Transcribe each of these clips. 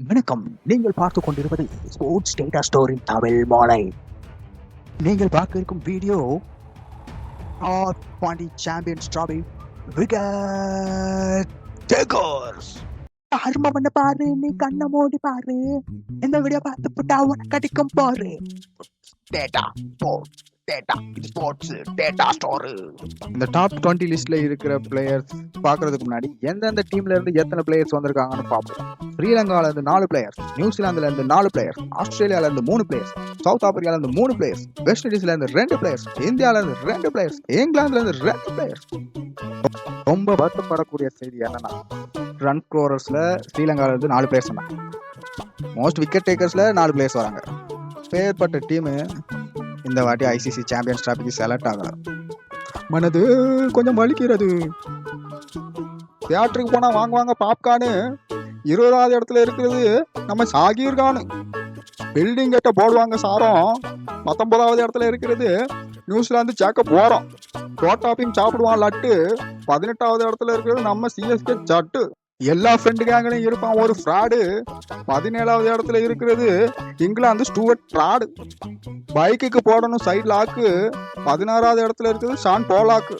வணக்கம். நீங்கள் பார்த்து கொண்டிருப்பது ஸ்போர்ட்ஸ் டேட்டா ஸ்டோரின் தமிழ் மாலை. நீங்கள் பார்க்க இருக்கும் video R Pandi champions trophy wicket takers பண்ண பாரு நீ கண்ணை மூடி பாரு. இந்த வீடியோ பார்த்து புட்டா உனக்கு அடிக்கும் பாரு. Data sports data sports data store இந்த டாப் டுவெண்ட்டி லிஸ்ட்ல இருக்கிற பிளேயர்ஸ் பாக்குறதுக்கு முன்னாடி எந்தெந்த டீம்ல இருந்து எத்தனை பிளேயர்ஸ் வந்திருக்காங்கன்னு பார்ப்போம். ஸ்ரீலங்கால இருந்து நாலு பிளேயர்ஸ் நியூசிலாந்துல இருந்து நாலு பிளேயர்ஸ் ஆஸ்திரேலியால இருந்து மூணு பிளேயர்ஸ் சவுத் ஆப்பிரிக்கால இருந்து மூணு பிளேயர்ஸ் வெஸ்ட் இண்டீஸ்ல இருந்து ரெண்டு பிளேயர்ஸ் இந்தியால இருந்து ரெண்டு பிளேயர்ஸ் இங்கிலாந்துல இருந்து ரெண்டு பிளேயர்ஸ் ரொம்ப வருத்தப்படக்கூடிய செய்தி என்னன்னா ரன் ஸ்கோரர்ஸ்ல ஸ்ரீலங்கால இருந்து நாலு பிளேயர்ஸ் சொன்னாங்க மோஸ்ட் விக்கெட் டேக்கர்ஸ்ல நாலு பிளேயர்ஸ் வராங்க. பேர்பட்ட டீமு இந்த வாட்டி ஐசிசி சாம்பியன்ஸ் டிராபிக்கு செலக்ட் ஆகல. மனது கொஞ்சம் வலிக்கிறது. தியேட்டருக்கு போனால் வாங்குவாங்க பாப்கார்னு இருபதாவது இடத்துல இருக்கிறது நம்ம சாகீர் கானு. பில்டிங் கிட்ட போடுவாங்க சாரம். பத்தொன்பதாவது இடத்துல இருக்கிறது நியூசிலாந்து சேர்க்க போறோம். ரோட்டாப்பிங் சாப்பிடுவான் லட்டு. பதினெட்டாவது இடத்துல இருக்கிறது நம்ம சிஎஸ்கே சட்டு எல்லா ஃப்ரெண்டு கேங்களையும் இருப்பான். ஒரு ஃப்ராடு பதினேழாவது இடத்துல இருக்கிறது. இங்கிலாந்து ஸ்டூவர்ட் ஃப்ராடு பைக்குக்கு போடணும் சைடு லாக்கு பதினாறாவது இடத்துல இருக்குது ஷான் போலாக்கு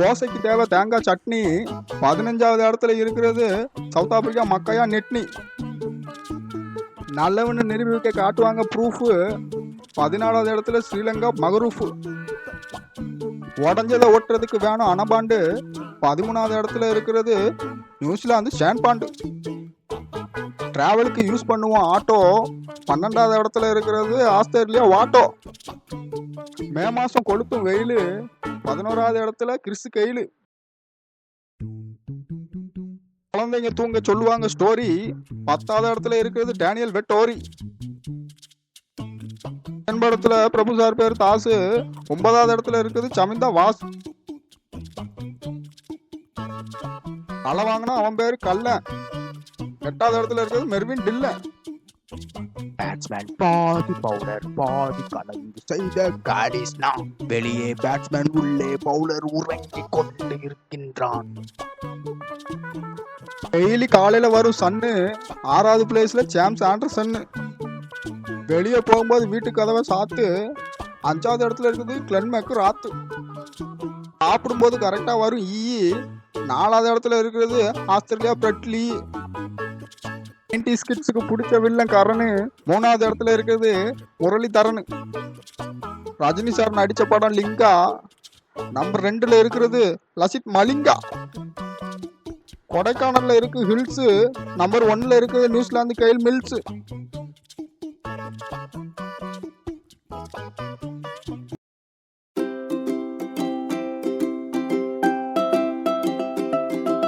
தோசைக்கு தேவை தேங்காய் சட்னி. பதினஞ்சாவது இடத்துல இருக்கிறது சவுத் ஆப்பிரிக்கா மக்கையா நெட்னி. நல்லவன்னு நிரூபிக்க காட்டுவாங்க ப்ரூஃபு பதினாலாவது இடத்துல ஸ்ரீலங்கா மகரூஃபு. உடஞ்சதை ஓட்டுறதுக்கு வேணும் அனபாண்டு. பதிமூணாவது இடத்துல இருக்கிறது நியூசிலாந்து ஷேன்பாண்டு டிராவலுக்கு யூஸ் பண்ணுவோம் ஆட்டோ. பன்னெண்டாவது இடத்துல இருக்கிறது ஆஸ்திரேலியா வாட்டோ. மே மாதம் கொளுத்தும் வெயில் பதினோராவது இடத்துல கிறிஸ் கெயிலு. குழந்தைங்க தூங்க சொல்லுவாங்க ஸ்டோரி பத்தாவது இடத்துல இருக்கிறது டேனியல் வெட்டோரி. தென்படத்தில் பிரபு சார் பேர் தாசு. ஒன்பதாவது இடத்துல இருக்கிறது சமிந்தா வாஸ். களை வாங்கினா அவன் பேரு கல்ல. எட்டாவது இடத்துல இருக்கிறது மெர்வின் டில்ல. பேட்ஸ்மேன் பாதி பவுலர் பாதி கலந்து செய்த காடிஸ் வெளியே பேட்ஸ்மேன் உள்ளே பவுலர் உறங்கி கொண்டு இருக்கின்றான். டெய்லி காலையில வரும் சன்னு ஆறாவது பிளேஸ்ல ஜேம்ஸ் ஆண்டர்சன் வெளியே போகும்போது வீட்டு கதவை சாத்து அஞ்சாவது இடத்துல இருக்குது கிளன்மேக்கு ராத்து சாப்பிடும்போது கரெக்டாக வரும் ஈ நாலாவது இடத்துல இருக்கிறது ஆஸ்திரேலியா பிரெட்லி. நைன்டி ஸ்கிட்ஸுக்கு பிடிச்ச வில்லன் கரனு. மூணாவது இடத்துல இருக்கிறது முரளி தரனு. ரஜினி சார் நடித்த படம் லிங்கா. நம்பர் ரெண்டுல இருக்கிறது லசித் மலிங்கா. கொடைக்கானல்ல இருக்கு ஹில்ஸ். நம்பர் ஒன்ல இருக்குது நியூசிலாந்து கைல் மில்ஸ்.